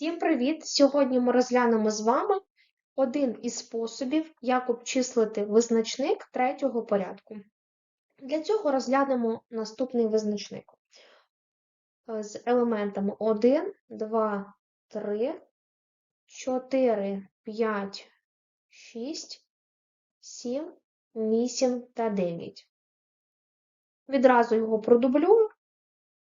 Всім привіт! Сьогодні ми розглянемо з вами один із способів, як обчислити визначник третього порядку. Для цього розглянемо наступний визначник Е, з елементами 1, 2, 3, 4, 5, 6, 7, 8 та 9. Відразу його продублюю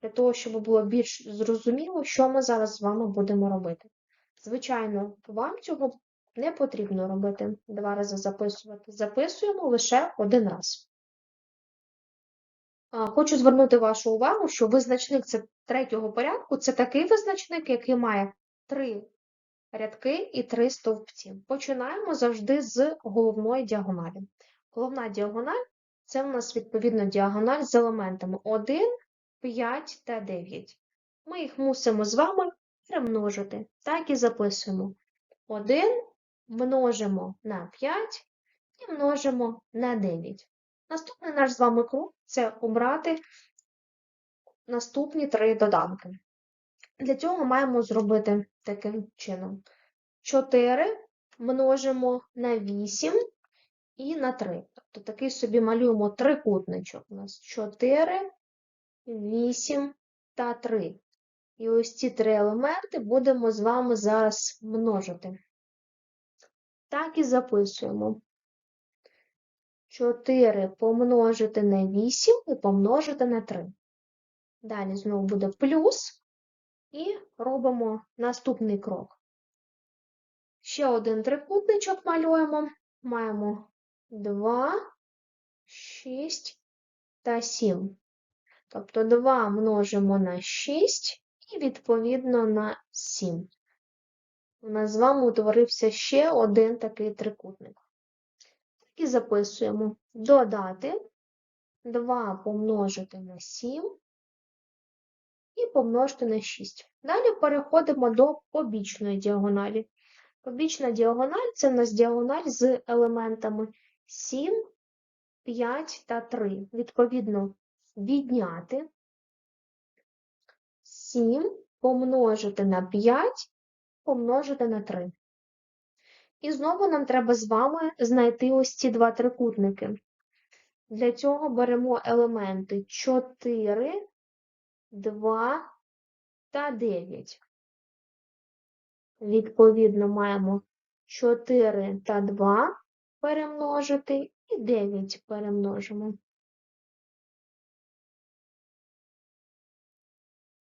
для того, щоб було більш зрозуміло, що ми зараз з вами будемо робити. Звичайно, вам цього не потрібно робити два рази записувати. Записуємо лише один раз. Хочу звернути вашу увагу, що визначник це третього порядку це такий визначник, який має три рядки і три стовпці. Починаємо завжди з головної діагоналі. Головна діагональ це в нас відповідно діагональ з елементами 1, 5 та 9. Ми їх мусимо з вами перемножити. Так і записуємо. 1 множимо на 5 і множимо на 9. Наступний наш з вами крок це обрати наступні три доданки. Для цього маємо зробити таким чином. 4 множимо на 8 і на 3. Тобто такий собі малюємо трикутничок. У нас 4, 8 та 3. І ось ці три елементи будемо з вами зараз множити. Так і записуємо. 4 помножити на 8 і помножити на 3. Далі знову буде плюс. І робимо наступний крок. Ще один трикутничок малюємо. Маємо 2, 6 та 7. Тобто 2 множимо на 6 і відповідно на 7. У нас з вами утворився ще один такий трикутник. І записуємо додати 2 помножити на 7 і помножити на 6. Далі переходимо до побічної діагоналі. Побічна діагональ це в нас діагональ з елементами 7, 5 та 3. Відповідно, відняти 7 помножити на 5 помножити на 3. І знову нам треба з вами знайти ось ці два трикутники. Для цього беремо елементи 4, 2 та 9. Відповідно, маємо 4 та 2 перемножити і 9 перемножимо.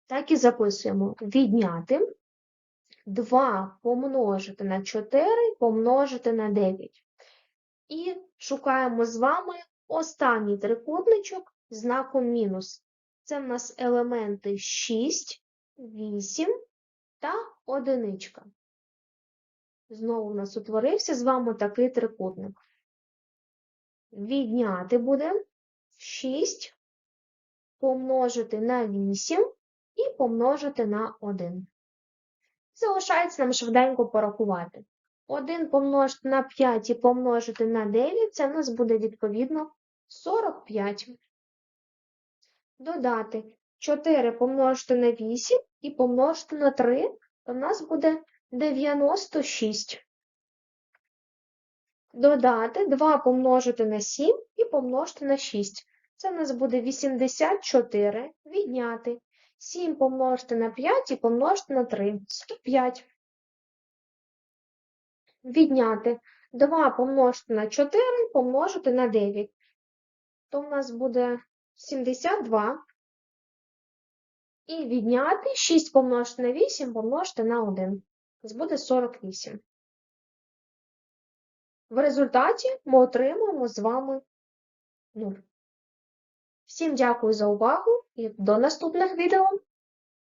Так і записуємо відняти 2 помножити на 4 помножити на 9. І шукаємо з вами останній трикутничок знаком мінус. Це в нас елементи 6, 8 та одиничка. Знову в нас утворився з вами такий трикутник. Відняти буде 6 помножити на 8 і помножити на 1. Залишається нам швиденько порахувати. 1 помножити на 5 і помножити на 9, це в нас буде відповідно 45. Додати 4 помножити на 8 і помножити на 3, то в нас буде 96. Додати 2 помножити на 7 і помножити на 6. Це в нас буде 84. Відняти 7 помножити на 5 і помножити на 3. 105. Відняти 2 помножити на 4 помножити на 9. То в нас буде 72. І відняти 6 помножити на 8 помножити на 1. Це буде 48. В результаті ми отримуємо з вами 0. Всім дякую за увагу і до наступних відео!